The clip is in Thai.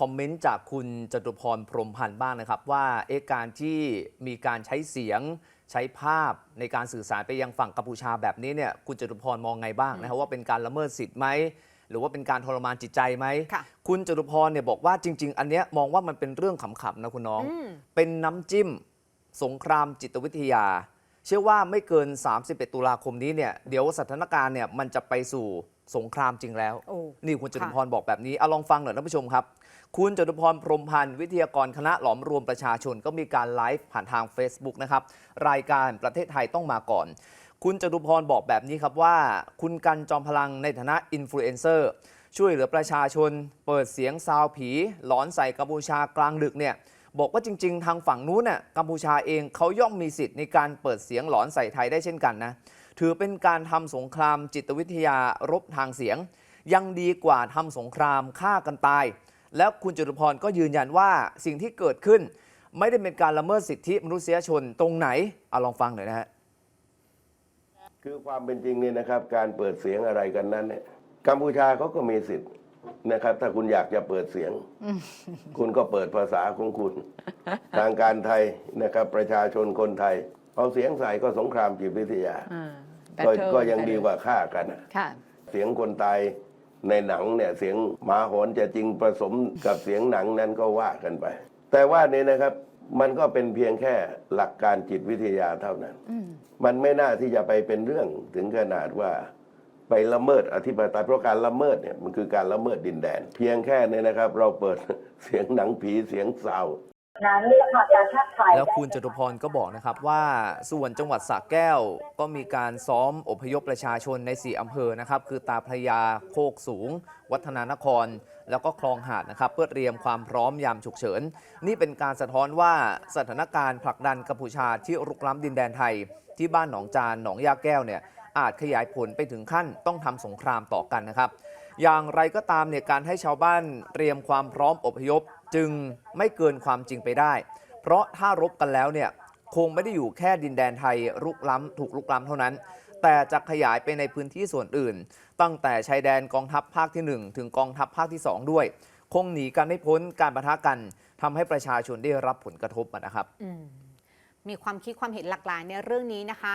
คอมเมนต์จากคุณจตุพรพรหมพันธ์บ้างนะครับว่าเอะการที่มีการใช้เสียงใช้ภาพในการสื่อสารไปยังฝั่งกัมพูชาแบบนี้เนี่ยคุณจตุพรมองไงบ้างนะครับว่าเป็นการละเมิดสิทธิ์ไหมหรือว่าเป็นการทรมานจิตใจไหมค่ะคุณจตุพรเนี่ยบอกว่าจริง ๆ อันเนี้ยมองว่ามันเป็นเรื่องขำๆนะคุณน้องอืมเป็นน้ำจิ้ม สงครามจิตวิทยา เชื่อว่าไม่เกิน 31 ตุลาคมนี้เนี่ยเดี๋ยวสถานการณ์เนี่ยมันจะไปสู่สงครามจริงแล้ว โอ้นี่คุณจตุค่ะพรบอกแบบนี้เอาลองฟังหน่อยท่านผู้ชมครับ คุณจตุพรพรหมพันธ์วิทยากรคณะหลอมรวมประชาชนก็มีการไลฟ์ผ่านทาง Facebook นะครับ รายการประเทศไทยต้องมาก่อน คุณจตุพรบอกแบบนี้ครับว่า คุณกันจอมพลังในฐานะอินฟลูเอนเซอร์ช่วยเหลือประชาชน เปิดเสียงซาวผี หลอนใส่กัมพูชากลางดึกเนี่ย บอกว่าจริง ๆ ทางฝั่งนู้นน่ะกัมพูชาเองเขาย่อมมีสิทธิ์ในการเปิดเสียงหลอนใส่ไทยได้เช่นกันนะถือเป็นการทำสงครามจิตวิทยารบทางเสียง ยังดีกว่าทำสงครามฆ่ากันตาย แล้วคุณจตุพรก็ยืนยันว่าสิ่งที่เกิดขึ้น ไม่ได้เป็นการละเมิดสิทธิมนุษยชนตรงไหนเอาลองฟังหน่อยนะฮะคือความเป็นจริงเนี่ยนะครับ การเปิดเสียงอะไรกันนั้นเนี่ยกัมพูชาเขาก็มีสิทธิ์ นะครับ ถ้าคุณอยากจะเปิดเสียง คุณก็เปิดภาษาของคุณ ทางการไทยนะครับ ประชาชนคนไทย เอาเสียงใส่ก็สงครามจิตวิทยาอ่าก็ battle ก็ยังดีกว่าฆ่ากันอะค่ะเสียงคนตายในหนังเนี่ยเสียงหมาหอนจะจริงผสมกับเสียงหนังนั้นก็ว่ากันไป แต่ว่านี่นะครับมันก็เป็นเพียงแค่หลักการจิตวิทยาเท่านั้นอืมมันไม่น่าที่จะไปเป็นเรื่องถึงขนาดว่า ไปละเมิดอธิปไตยเพราะการละเมิดเนี่ยมันคือการละเมิดดินแดน เพียงแค่นี้นะครับ เราเปิดเสียงหนังผีเสียงซาวนั้นสภากาชาติไทยแล้วคุณจตุพรก็บอกนะครับว่าส่วนจังหวัดสระแก้วก็มีการซ้อมอพยพประชาชนใน 4 อำเภอนะครับ คือตาพระยาโคกสูง วัฒนานคร แล้วก็คลองหาดนะครับ เพื่อเตรียมความพร้อมยามฉุกเฉิน นี่เป็นการสะท้อนว่าสถานการณ์ผลักดันกัมพูชาที่รุกล้ำดินแดนไทย ที่บ้านหนองจานหนองยาแก้วเนี่ย อาจขยายผลไปถึงขั้นต้องทำสงครามต่อกันนะครับ อย่างไรก็ตามเนี่ยการให้ชาวบ้านเตรียมความพร้อมอพยพจึงไม่เกินความจริงไปได้ เพราะถ้ารบกันแล้วเนี่ยคงไม่ได้อยู่แค่ดินแดนไทยรุกล้ำถูกลุกล้ำเท่านั้น แต่จะขยายไปในพื้นที่ส่วนอื่น ตั้งแต่ชายแดนกองทัพภาคที่ 1 ถึงกองทัพภาคที่ 2 ด้วย คงหนีกันไม่พ้นการประทะกันทำให้ประชาชนได้รับผลกระทบนะครับมมีความคิดความเห็นหลากหลายในเรื่องนี้นะคะ